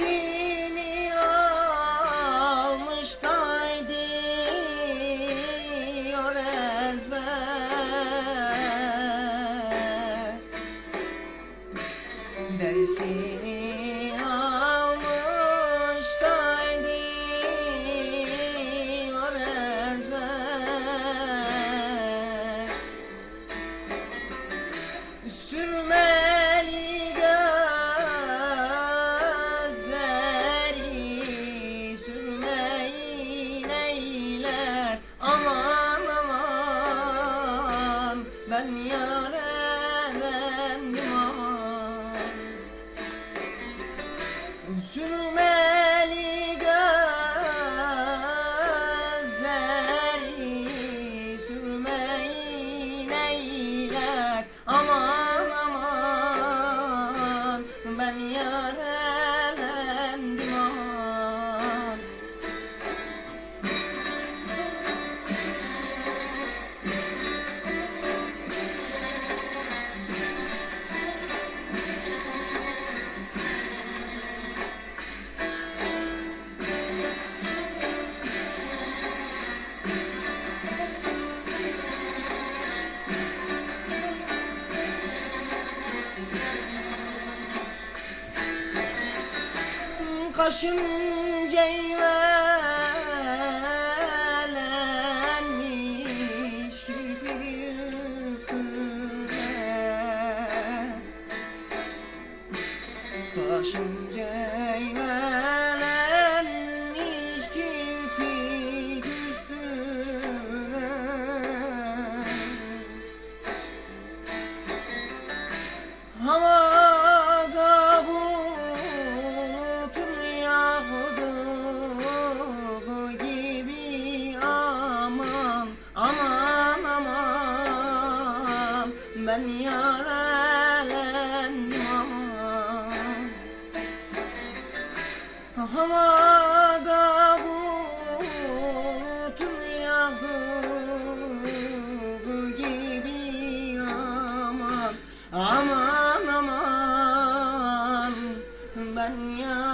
Hepsini almış da ediyor ezber Dersini ben yar elendim aman Sürmeli Kaşın Ben yarendim aman Havada bulutun yağdığı gibi aman Aman aman. Ben yarendim